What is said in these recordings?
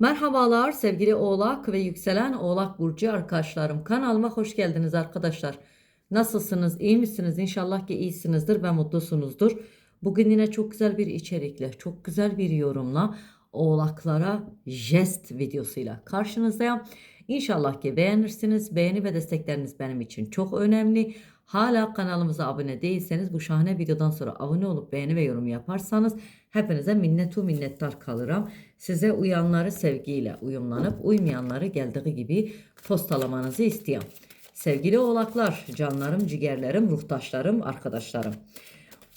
Merhabalar sevgili Oğlak ve yükselen Oğlak Burcu arkadaşlarım. Kanalıma hoş geldiniz arkadaşlar. Nasılsınız? İyi misiniz? İnşallah ki iyisinizdir ve mutlusunuzdur. Bugün yine çok güzel bir içerikle, çok güzel bir yorumla Oğlaklara jest videosuyla karşınızdayım. İnşallah ki beğenirsiniz. Beğeni ve destekleriniz benim için çok önemli. Hala kanalımıza abone değilseniz bu şahane videodan sonra abone olup beğeni ve yorum yaparsanız hepinize minnetu minnettar kalırım. Size uyanları sevgiyle uyumlanıp uymayanları geldiği gibi postalamanızı istiyorum. Sevgili oğlaklar, canlarım, ciğerlerim, ruhtaşlarım, arkadaşlarım.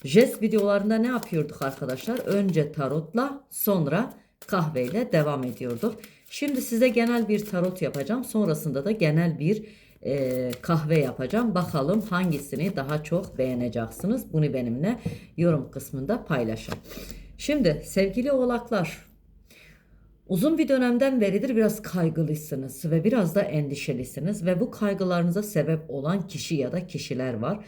Jest videolarında ne yapıyorduk arkadaşlar? Önce tarotla sonra kahveyle devam ediyorduk. Şimdi size genel bir tarot yapacağım. Sonrasında da genel bir e, kahve yapacağım. Bakalım hangisini daha çok beğeneceksiniz. Bunu benimle yorum kısmında paylaşın. Şimdi sevgili oğlaklar Uzun bir dönemden beridir biraz kaygılısınız ve biraz da endişelisiniz ve bu kaygılarınıza sebep olan kişi ya da kişiler var.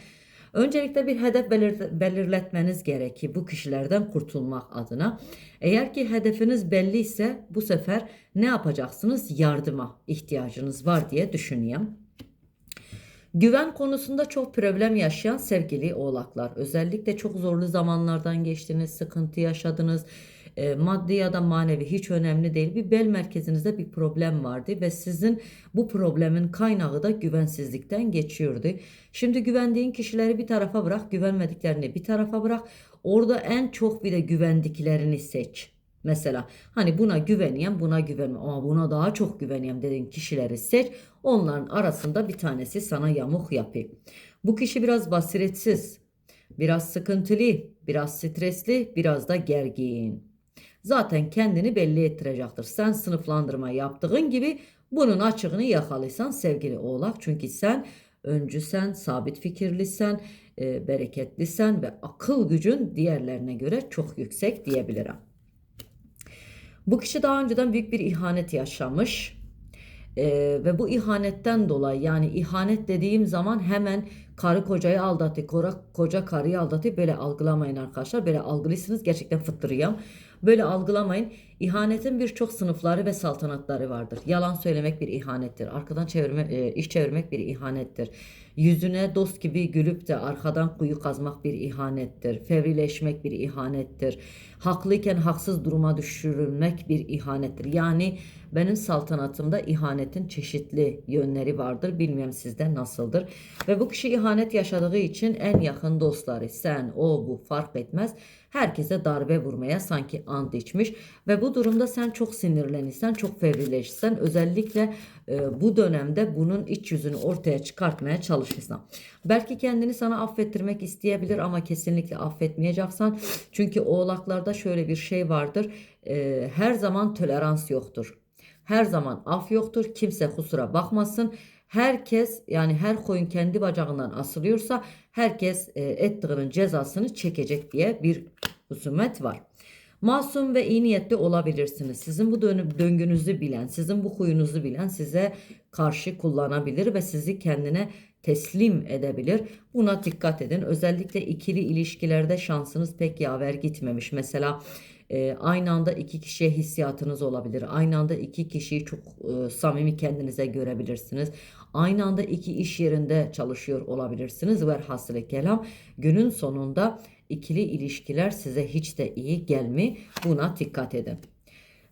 Öncelikle bir hedef belir- belirletmeniz gerekir bu kişilerden kurtulmak adına. Eğer ki hedefiniz belli ise bu sefer ne yapacaksınız? Yardıma ihtiyacınız var diye düşünüyorum. Güven konusunda çok problem yaşayan sevgili oğlaklar. Özellikle çok zorlu zamanlardan geçtiniz, sıkıntı yaşadınız. E, maddi ya da manevi hiç önemli değil. Bir bel merkezinizde bir problem vardı ve sizin bu problemin kaynağı da güvensizlikten geçiyordu. Şimdi güvendiğin kişileri bir tarafa bırak, güvenmediklerini bir tarafa bırak. Orada en çok bir de güvendiklerini seç. Mesela hani buna güveneyim buna güvenmem ama buna daha çok güveneyim dediğin kişileri seç. Onların arasında bir tanesi sana yamuk yapayım. Bu kişi biraz basiretsiz, biraz sıkıntılı, biraz stresli, biraz da gergin. Zaten kendini belli ettirecektir. Sen sınıflandırma yaptığın gibi bunun açığını yakalıysan sevgili oğlak. Çünkü sen öncüsen, sabit fikirlisen, e, bereketlisen ve akıl gücün diğerlerine göre çok yüksek diyebilirim. Bu kişi daha önceden büyük bir ihanet yaşamış. Ee, ve bu ihanetten dolayı yani ihanet dediğim zaman hemen karı kocayı aldatı, koca, koca karıyı aldatı böyle algılamayın arkadaşlar. Böyle algılıysanız gerçekten fıttırıyam. Böyle algılamayın. İhanetin birçok sınıfları ve saltanatları vardır. Yalan söylemek bir ihanettir. Arkadan çevirme, e, iş çevirmek bir ihanettir. Yüzüne dost gibi gülüp de arkadan kuyu kazmak bir ihanettir. Fevrileşmek bir ihanettir. Haklıyken haksız duruma düşürülmek bir ihanettir. Yani benim saltanatımda ihanetin çeşitli yönleri vardır. Bilmiyorum sizde nasıldır. Ve bu kişi ihanet yaşadığı için en yakın dostları sen, o, bu fark etmez. Herkese darbe vurmaya sanki ant içmiş ve bu durumda sen çok sinirlenirsen, çok fevrileşsen özellikle e, bu dönemde bunun iç yüzünü ortaya çıkartmaya çalışırsan. Belki kendini sana affettirmek isteyebilir ama kesinlikle affetmeyeceksen. Çünkü oğlaklarda şöyle bir şey vardır. E, her zaman tolerans yoktur. Her zaman af yoktur. Kimse kusura bakmasın. Herkes yani her koyun kendi bacağından asılıyorsa herkes e, ettiğinin cezasını çekecek diye bir husumet var. Masum ve iyi niyetli olabilirsiniz. Sizin bu döngünüzü bilen, sizin bu huyunuzu bilen size karşı kullanabilir ve sizi kendine teslim edebilir. Buna dikkat edin. Özellikle ikili ilişkilerde şansınız pek yaver gitmemiş. Mesela e, aynı anda iki kişiye hissiyatınız olabilir. Aynı anda iki kişiyi çok e, samimi kendinize görebilirsiniz. Aynı anda iki iş yerinde çalışıyor olabilirsiniz. Velhasılı kelam günün sonunda ikili ilişkiler size hiç de iyi gelmi. Buna dikkat edin.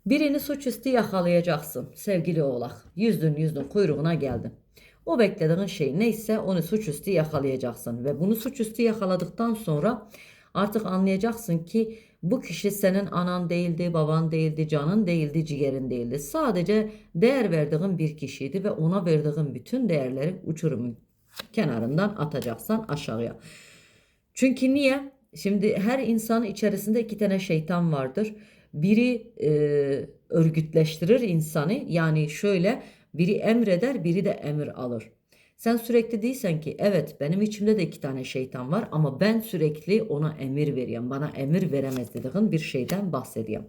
Birini suçüstü yakalayacaksın sevgili oğlak. Yüzdün yüzdün kuyruğuna geldin. O beklediğin şey neyse onu suçüstü yakalayacaksın. Ve bunu suçüstü yakaladıktan sonra artık anlayacaksın ki bu kişi senin anan değildi, baban değildi, canın değildi, ciğerin değildi. Sadece değer verdiğin bir kişiydi ve ona verdiğin bütün değerleri uçurumun kenarından atacaksan aşağıya. Çünkü niye? Şimdi her insanın içerisinde iki tane şeytan vardır. Biri e, örgütleştirir insanı. Yani şöyle biri emreder, biri de emir alır. Sen sürekli değilsen ki evet benim içimde de iki tane şeytan var ama ben sürekli ona emir veriyorum. Bana emir veremez dediğin bir şeyden bahsediyorum.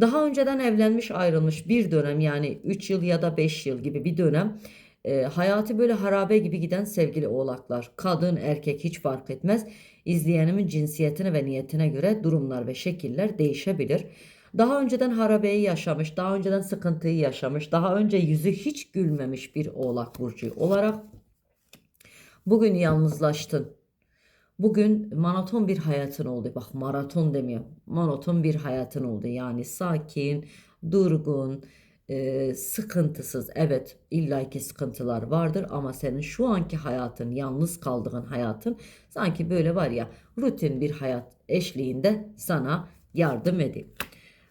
Daha önceden evlenmiş ayrılmış bir dönem yani 3 yıl ya da 5 yıl gibi bir dönem e, hayatı böyle harabe gibi giden sevgili oğlaklar. Kadın erkek hiç fark etmez. İzleyenimin cinsiyetine ve niyetine göre durumlar ve şekiller değişebilir. Daha önceden harabeyi yaşamış, daha önceden sıkıntıyı yaşamış, daha önce yüzü hiç gülmemiş bir Oğlak burcu olarak bugün yalnızlaştın. Bugün monoton bir hayatın oldu. Bak maraton demiyorum. Monoton bir hayatın oldu. Yani sakin, durgun, e, sıkıntısız. Evet illaki sıkıntılar vardır ama senin şu anki hayatın, yalnız kaldığın hayatın sanki böyle var ya rutin bir hayat eşliğinde sana yardım edeyim.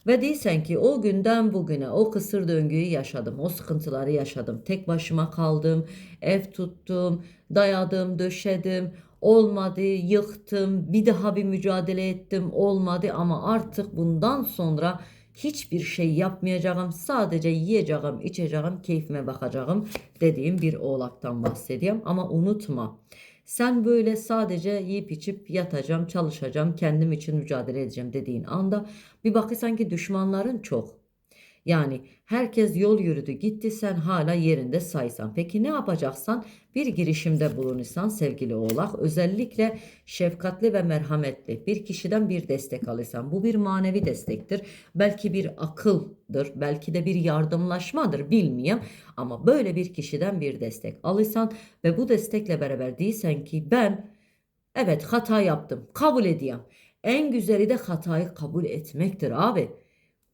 Ve değilsen ki o günden bugüne o kısır döngüyü yaşadım, o sıkıntıları yaşadım. Tek başıma kaldım, ev tuttum, dayadım, döşedim, olmadı, yıktım, bir daha bir mücadele ettim, olmadı ama artık bundan sonra hiçbir şey yapmayacağım, sadece yiyeceğim, içeceğim, keyfime bakacağım dediğim bir oğlaktan bahsediyorum. Ama unutma, sen böyle sadece yiyip içip yatacağım, çalışacağım, kendim için mücadele edeceğim dediğin anda bir bakırsan ki düşmanların çok. Yani herkes yol yürüdü gitti sen hala yerinde saysan. Peki ne yapacaksan bir girişimde bulunursan sevgili oğlak özellikle şefkatli ve merhametli bir kişiden bir destek alırsan bu bir manevi destektir. Belki bir akıldır belki de bir yardımlaşmadır bilmiyorum ama böyle bir kişiden bir destek alırsan ve bu destekle beraber değilsen ki ben evet hata yaptım kabul edeyim. En güzeli de hatayı kabul etmektir abi.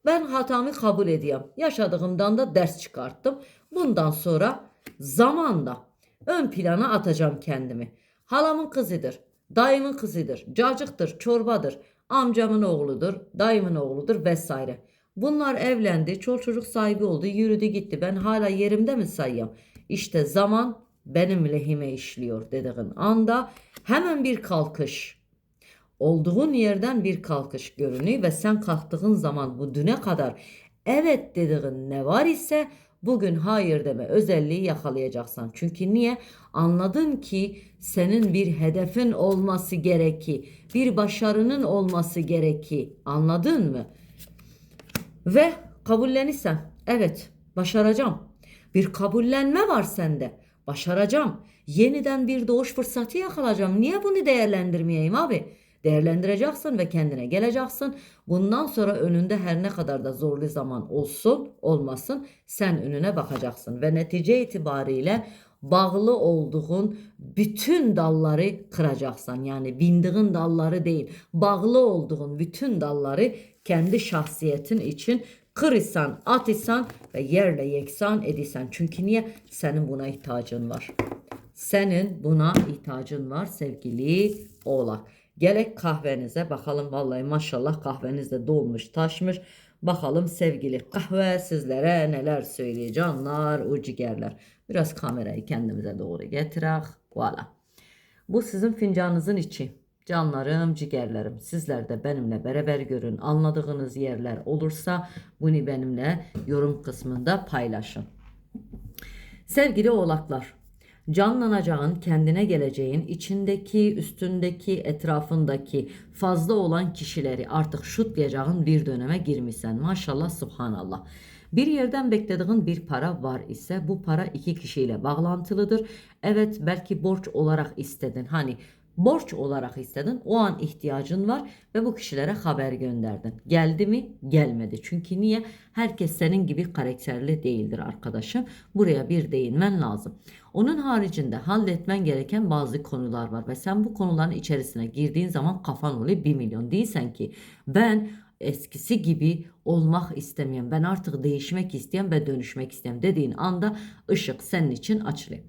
Ben hatamı kabul ediyorum. Yaşadığımdan da ders çıkarttım. Bundan sonra zamanda ön plana atacağım kendimi. Halamın kızıdır, dayımın kızıdır, cacıktır, çorbadır, amcamın oğludur, dayımın oğludur vesaire. Bunlar evlendi, çol çocuk sahibi oldu, yürüdü gitti. Ben hala yerimde mi sayıyorum? İşte zaman benim lehime işliyor dediğin anda hemen bir kalkış olduğun yerden bir kalkış görünüyor ve sen kalktığın zaman bu düne kadar evet dediğin ne var ise bugün hayır deme özelliği yakalayacaksın. Çünkü niye? Anladın ki senin bir hedefin olması gereki, bir başarının olması gereki. Anladın mı? Ve kabullenirsen evet başaracağım. Bir kabullenme var sende. Başaracağım. Yeniden bir doğuş fırsatı yakalayacağım. Niye bunu değerlendirmeyeyim abi? Değerlendireceksin ve kendine geleceksin. Bundan sonra önünde her ne kadar da zorlu zaman olsun olmasın sen önüne bakacaksın ve netice itibariyle bağlı olduğun bütün dalları kıracaksın. Yani bindiğin dalları değil, bağlı olduğun bütün dalları kendi şahsiyetin için kırırsan, atırsan ve yerle yeksan edirsen. Çünkü niye? Senin buna ihtiyacın var. Senin buna ihtiyacın var sevgili oğlak. Gerek kahvenize bakalım vallahi maşallah kahveniz de dolmuş taşmış. Bakalım sevgili kahve sizlere neler söyleyeceğim canlar o cigerler. Biraz kamerayı kendimize doğru getirek. Voilà. Bu sizin fincanınızın içi. Canlarım, cigerlerim. Sizler de benimle beraber görün. Anladığınız yerler olursa bunu benimle yorum kısmında paylaşın. Sevgili oğlaklar, canlanacağın, kendine geleceğin, içindeki, üstündeki, etrafındaki fazla olan kişileri artık şutlayacağın bir döneme girmişsen. Maşallah, subhanallah. Bir yerden beklediğin bir para var ise bu para iki kişiyle bağlantılıdır. Evet belki borç olarak istedin. Hani borç olarak istedin. O an ihtiyacın var ve bu kişilere haber gönderdin. Geldi mi? Gelmedi. Çünkü niye? Herkes senin gibi karakterli değildir arkadaşım. Buraya bir değinmen lazım. Onun haricinde halletmen gereken bazı konular var ve sen bu konuların içerisine girdiğin zaman kafan oluyor 1 milyon. Değilsen ki ben eskisi gibi olmak istemiyorum. Ben artık değişmek isteyen ve dönüşmek isteyen dediğin anda ışık senin için açılıyor.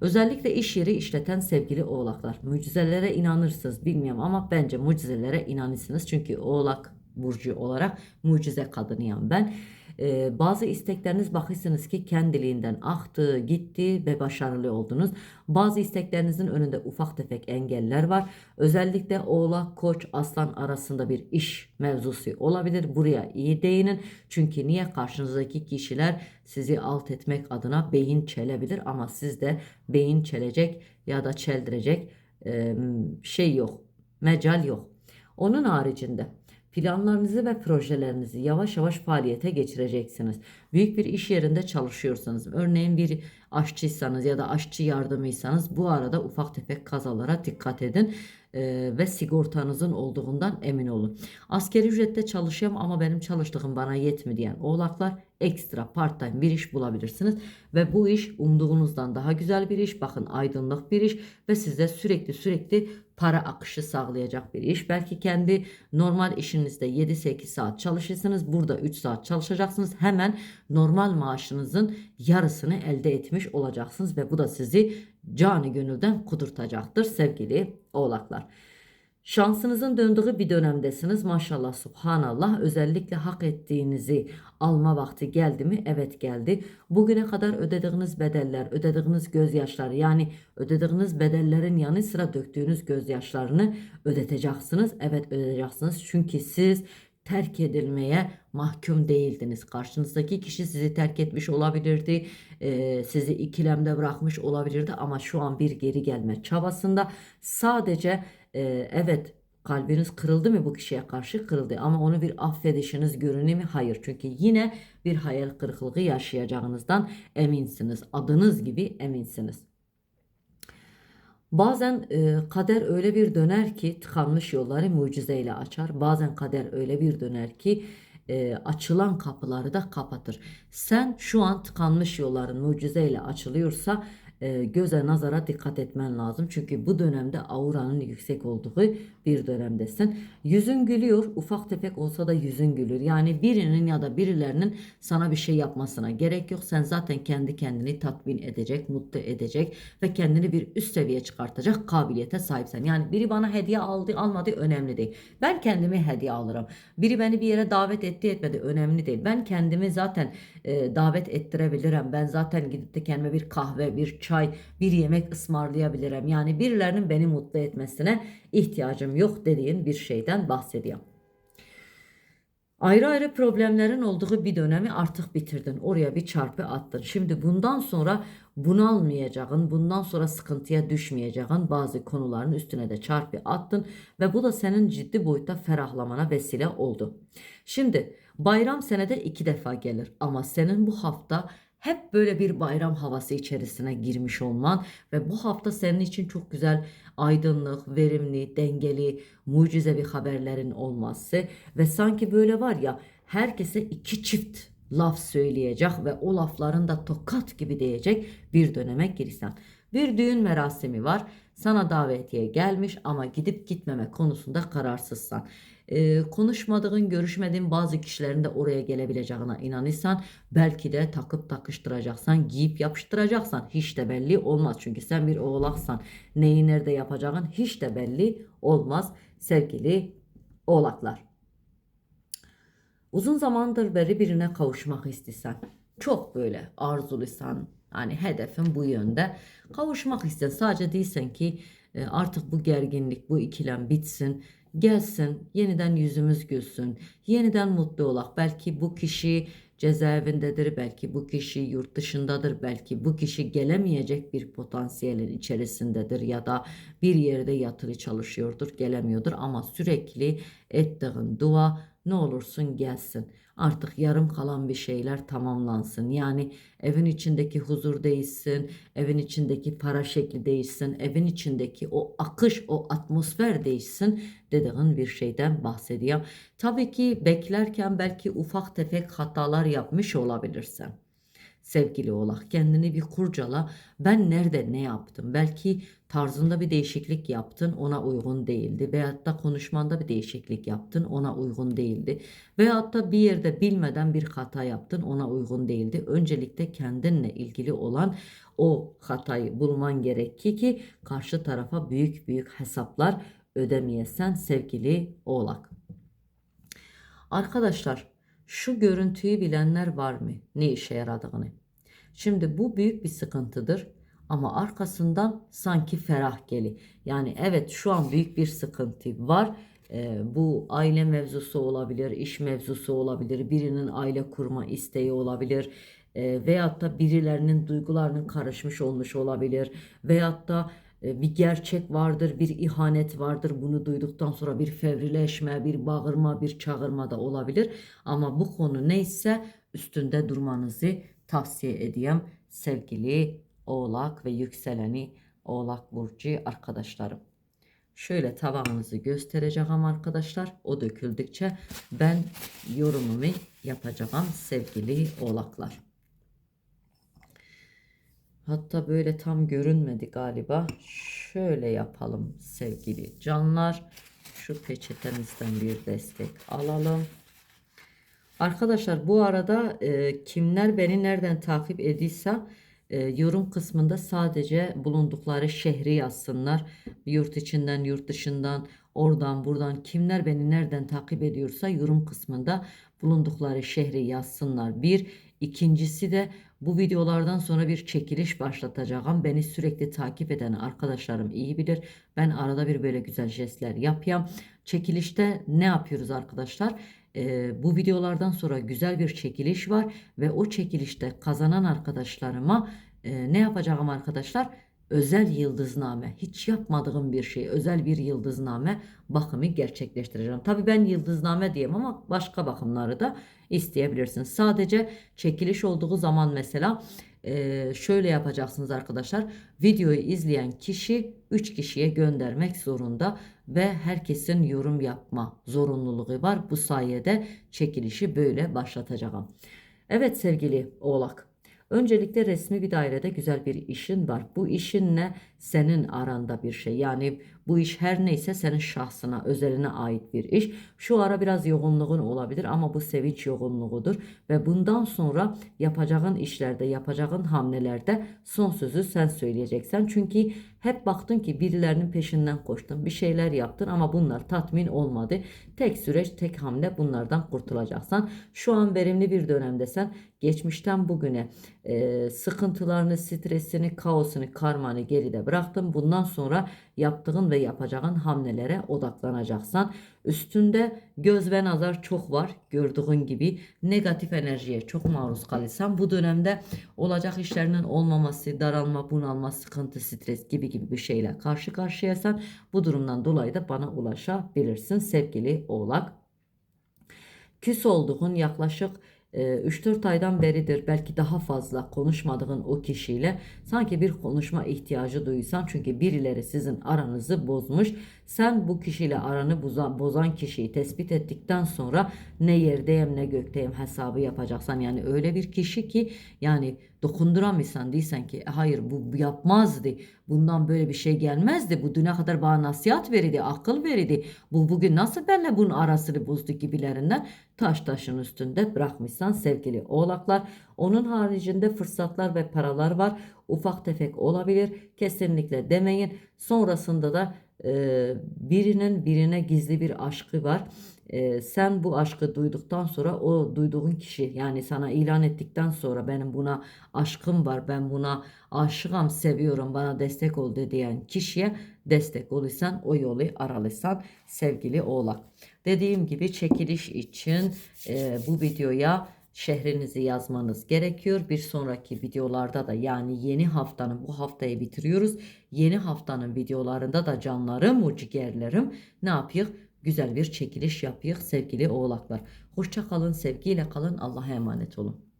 Özellikle iş yeri işleten sevgili oğlaklar. Mucizelere inanırsınız bilmiyorum ama bence mucizelere inanırsınız. Çünkü oğlak burcu olarak mucize kadınıyım ben. Ee, bazı istekleriniz bakıyorsunuz ki kendiliğinden aktı, gitti ve başarılı oldunuz. Bazı isteklerinizin önünde ufak tefek engeller var. Özellikle oğlak, koç, aslan arasında bir iş mevzusu olabilir. Buraya iyi değinin. Çünkü niye karşınızdaki kişiler sizi alt etmek adına beyin çelebilir ama sizde beyin çelecek ya da çeldirecek şey yok. Mecal yok. Onun haricinde Planlarınızı ve projelerinizi yavaş yavaş faaliyete geçireceksiniz. Büyük bir iş yerinde çalışıyorsanız, örneğin bir aşçıysanız ya da aşçı yardımıysanız bu arada ufak tefek kazalara dikkat edin. e, ve sigortanızın olduğundan emin olun. Askeri ücrette çalışıyorum ama benim çalıştığım bana yetmi diyen oğlaklar ekstra part time bir iş bulabilirsiniz. Ve bu iş umduğunuzdan daha güzel bir iş. Bakın aydınlık bir iş ve size sürekli sürekli para akışı sağlayacak bir iş. Belki kendi normal işinizde 7-8 saat çalışırsınız. Burada 3 saat çalışacaksınız. Hemen normal maaşınızın yarısını elde etmiş olacaksınız. Ve bu da sizi cani gönülden kudurtacaktır sevgili oğlaklar. Şansınızın döndüğü bir dönemdesiniz. Maşallah subhanallah özellikle hak ettiğinizi alma vakti geldi mi? Evet geldi. Bugüne kadar ödediğiniz bedeller, ödediğiniz gözyaşları yani ödediğiniz bedellerin yanı sıra döktüğünüz gözyaşlarını ödeteceksiniz. Evet ödeteceksiniz. Çünkü siz terk edilmeye mahkum değildiniz. Karşınızdaki kişi sizi terk etmiş olabilirdi. e, sizi ikilemde bırakmış olabilirdi ama şu an bir geri gelme çabasında sadece e, evet kalbiniz kırıldı mı bu kişiye karşı kırıldı ama onu bir affedişiniz görünüyor mu? Hayır. Çünkü yine bir hayal kırıklığı yaşayacağınızdan eminsiniz. Adınız gibi eminsiniz. Bazen e, kader öyle bir döner ki tıkanmış yolları mucizeyle açar. Bazen kader öyle bir döner ki e, açılan kapıları da kapatır. Sen şu an tıkanmış yolların mucizeyle açılıyorsa e, göze nazara dikkat etmen lazım. Çünkü bu dönemde auranın yüksek olduğu bir dönemdesin. Yüzün gülüyor. Ufak tefek olsa da yüzün gülür. Yani birinin ya da birilerinin sana bir şey yapmasına gerek yok. Sen zaten kendi kendini tatmin edecek, mutlu edecek ve kendini bir üst seviye çıkartacak kabiliyete sahipsen. Yani biri bana hediye aldı almadı önemli değil. Ben kendimi hediye alırım. Biri beni bir yere davet etti etmedi önemli değil. Ben kendimi zaten e, davet ettirebilirim. Ben zaten gidip de kendime bir kahve, bir çay, bir yemek ısmarlayabilirim. Yani birilerinin beni mutlu etmesine ihtiyacım yok dediğin bir şeyden bahsediyorum. Ayrı ayrı problemlerin olduğu bir dönemi artık bitirdin. Oraya bir çarpı attın. Şimdi bundan sonra bunalmayacağın, bundan sonra sıkıntıya düşmeyeceğin bazı konuların üstüne de çarpı attın ve bu da senin ciddi boyutta ferahlamana vesile oldu. Şimdi bayram senede iki defa gelir ama senin bu hafta hep böyle bir bayram havası içerisine girmiş olman ve bu hafta senin için çok güzel aydınlık, verimli, dengeli, mucizevi haberlerin olması ve sanki böyle var ya herkese iki çift laf söyleyecek ve o lafların da tokat gibi diyecek bir döneme girsen. Bir düğün merasimi var. Sana davetiye gelmiş ama gidip gitmeme konusunda kararsızsan. Ee, konuşmadığın, görüşmediğin bazı kişilerin de oraya gelebileceğine inanırsan belki de takıp takıştıracaksan, giyip yapıştıracaksan hiç de belli olmaz. Çünkü sen bir oğlaksan neyi nerede yapacağın hiç de belli olmaz sevgili oğlaklar. Uzun zamandır beri birine kavuşmak istesen, çok böyle arzulusan, hani hedefin bu yönde kavuşmak isten sadece değilsen ki e, artık bu gerginlik, bu ikilem bitsin, gelsin, yeniden yüzümüz gülsün, yeniden mutlu olak. Belki bu kişi cezaevindedir, belki bu kişi yurt dışındadır, belki bu kişi gelemeyecek bir potansiyelin içerisindedir ya da bir yerde yatılı çalışıyordur, gelemiyordur ama sürekli ettiğin dua ne olursun gelsin. Artık yarım kalan bir şeyler tamamlansın. Yani evin içindeki huzur değişsin, evin içindeki para şekli değişsin, evin içindeki o akış, o atmosfer değişsin dediğin bir şeyden bahsediyorum. Tabii ki beklerken belki ufak tefek hatalar yapmış olabilirsin sevgili oğlak kendini bir kurcala. Ben nerede ne yaptım? Belki tarzında bir değişiklik yaptın ona uygun değildi. Veyahut da konuşmanda bir değişiklik yaptın ona uygun değildi. Veyahut da bir yerde bilmeden bir hata yaptın ona uygun değildi. Öncelikle kendinle ilgili olan o hatayı bulman gerekir ki karşı tarafa büyük büyük hesaplar ödemeyesen sevgili oğlak. Arkadaşlar şu görüntüyü bilenler var mı? Ne işe yaradığını. Şimdi bu büyük bir sıkıntıdır ama arkasından sanki ferah geli. Yani evet şu an büyük bir sıkıntı var. Ee, bu aile mevzusu olabilir, iş mevzusu olabilir, birinin aile kurma isteği olabilir. E, veyahut da birilerinin duygularının karışmış olmuş olabilir. Veyahut da bir gerçek vardır, bir ihanet vardır. Bunu duyduktan sonra bir fevrileşme, bir bağırma, bir çağırma da olabilir. Ama bu konu neyse üstünde durmanızı tavsiye edeyim sevgili Oğlak ve yükseleni Oğlak Burcu arkadaşlarım. Şöyle tavanımızı göstereceğim arkadaşlar. O döküldükçe ben yorumumu yapacağım sevgili oğlaklar. Hatta böyle tam görünmedi galiba. Şöyle yapalım sevgili canlar. Şu peçetemizden bir destek alalım. Arkadaşlar bu arada e, kimler beni nereden takip ediyse e, yorum kısmında sadece bulundukları şehri yazsınlar. Yurt içinden, yurt dışından, oradan, buradan kimler beni nereden takip ediyorsa yorum kısmında bulundukları şehri yazsınlar. Bir, ikincisi de bu videolardan sonra bir çekiliş başlatacağım. Beni sürekli takip eden arkadaşlarım iyi bilir. Ben arada bir böyle güzel jestler yapıyorum. Çekilişte ne yapıyoruz arkadaşlar? Ee, bu videolardan sonra güzel bir çekiliş var ve o çekilişte kazanan arkadaşlarıma e, ne yapacağım arkadaşlar? Özel yıldızname, hiç yapmadığım bir şey, özel bir yıldızname bakımı gerçekleştireceğim. Tabii ben yıldızname diyeyim ama başka bakımları da isteyebilirsiniz. Sadece çekiliş olduğu zaman mesela şöyle yapacaksınız arkadaşlar. Videoyu izleyen kişi 3 kişiye göndermek zorunda ve herkesin yorum yapma zorunluluğu var. Bu sayede çekilişi böyle başlatacağım. Evet sevgili Oğlak. Öncelikle resmi bir dairede güzel bir işin var. Bu işinle senin aranda bir şey. Yani bu iş her neyse senin şahsına, özeline ait bir iş. Şu ara biraz yoğunluğun olabilir ama bu sevinç yoğunluğudur. Ve bundan sonra yapacağın işlerde, yapacağın hamlelerde son sözü sen söyleyeceksin. Çünkü hep baktın ki birilerinin peşinden koştun, bir şeyler yaptın ama bunlar tatmin olmadı. Tek süreç, tek hamle bunlardan kurtulacaksan. Şu an verimli bir dönemdesen geçmişten bugüne e, sıkıntılarını, stresini, kaosunu, karmanı geride bıraktın. Bundan sonra yaptığın ve yapacağın hamlelere odaklanacaksan üstünde göz ve nazar çok var gördüğün gibi negatif enerjiye çok maruz kalırsan bu dönemde olacak işlerinin olmaması, daralma, bunalma, sıkıntı, stres gibi gibi bir şeyle karşı karşıyasan bu durumdan dolayı da bana ulaşabilirsin sevgili oğlak. Küs olduğun yaklaşık 3-4 aydan beridir belki daha fazla konuşmadığın o kişiyle sanki bir konuşma ihtiyacı duysan çünkü birileri sizin aranızı bozmuş. Sen bu kişiyle aranı bozan, kişiyi tespit ettikten sonra ne yerdeyim ne gökteyim hesabı yapacaksan yani öyle bir kişi ki yani dokunduramıyorsan değilsen ki "E, hayır bu yapmazdı bundan böyle bir şey gelmezdi bu düne kadar bana nasihat veridi akıl veridi bu bugün nasıl benimle bunun arasını bozdu gibilerinden taş taşın üstünde bırakmışsan sevgili oğlaklar onun haricinde fırsatlar ve paralar var ufak tefek olabilir kesinlikle demeyin sonrasında da e, birinin birine gizli bir aşkı var. E, sen bu aşkı duyduktan sonra o duyduğun kişi yani sana ilan ettikten sonra benim buna aşkım var ben buna aşığım seviyorum bana destek ol diyen kişiye destek olursan o yolu aralıysan sevgili oğlak. Dediğim gibi çekiliş için e, bu videoya şehrinizi yazmanız gerekiyor. Bir sonraki videolarda da yani yeni haftanın bu haftayı bitiriyoruz. Yeni haftanın videolarında da canlarım, o ciğerlerim ne yapıyor? Güzel bir çekiliş yapıyor sevgili oğlaklar. Hoşça kalın, sevgiyle kalın. Allah'a emanet olun.